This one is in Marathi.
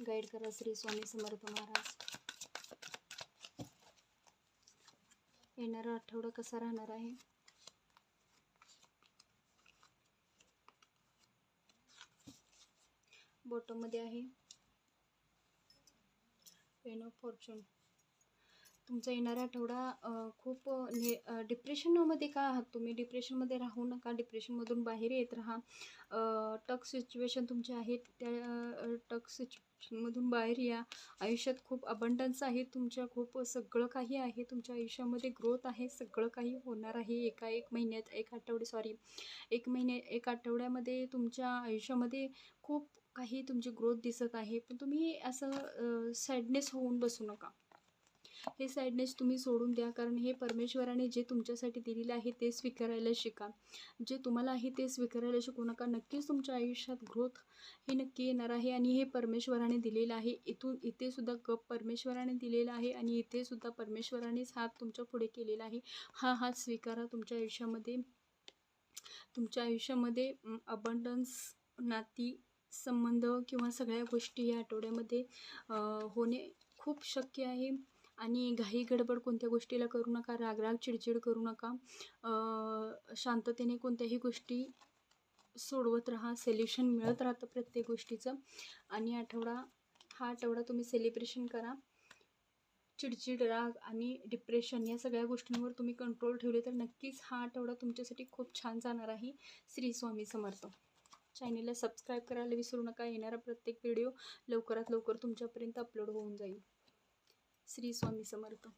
गाईड करा श्री स्वामी समर्थ महाराज. येणारा आठवडा कसा राहणार आहे? बॉटममध्ये आहे. पेन ऑफ फॉर्च्यून तुमचा येणारा आठवडा खूप ने डिप्रेशनमध्ये का आहात तुम्ही? डिप्रेशनमध्ये राहू नका. डिप्रेशनमधून बाहेर येत राहा. टक सिच्युएशन तुमचे आहेत. त्या टक सिच्युएशनमधून बाहेर या. आयुष्यात खूप अबंडन्स आहे. तुमच्या खूप सगळं काही आहे. तुमच्या आयुष्यामध्ये ग्रोथ आहे. सगळं काही होणार आहे. एका एक महिन्यात एक आठवडे सॉरी एक महिने एक आठवड्यामध्ये तुमच्या आयुष्यामध्ये खूप काही तुमची ग्रोथ दिसत आहे. पण तुम्ही असं सॅडनेस होऊन बसू नका. हे सॅडनेस तुम्ही सोडून द्या. कारण हे परमेश्वराने जे तुमच्यासाठी दिलेलं आहे ते स्वीकारायला शिका. जे तुम्हाला आहे ते स्वीकारायला शिकू नका. नक्कीच तुमच्या आयुष्यात ग्रोथ हे नक्की येणार आहे आणि हे परमेश्वराने दिलेलं आहे. इथून इथेसुद्धा कप गप परमेश्वराने दिलेला आहे आणि इथेसुद्धा परमेश्वरानेच हात तुमच्यापुढे केलेला आहे. हा हात स्वीकारा तुमच्या आयुष्यामध्ये. तुमच्या आयुष्यामध्ये अबंडन्स नाती संबंध किंवा सगळ्या गोष्टी या आठवड्यामध्ये होणे खूप शक्य आहे. आणि घाई गडबड कोणत्या गोष्टीला करू नका रागराग चिडचिड करू नका. शांततेने कोणत्याही गोष्टी सोडवत राहा सेल्युशन मिळत राहतं प्रत्येक गोष्टीचं. आणि आठवडा हा आठवडा तुम्ही सेलिब्रेशन करा. चिडचिड राग आणि डिप्रेशन या सगळ्या गोष्टींवर तुम्ही कंट्रोल ठेवले तर नक्कीच हा आठवडा तुमच्यासाठी खूप छान जाणार आहे. श्री स्वामी समर्थ. चॅनेलला सबस्क्राईब करायला विसरू नका. येणारा प्रत्येक व्हिडिओ लवकरात लवकर तुमच्यापर्यंत अपलोड होऊन जाईल. श्री स्वामी समर्थ.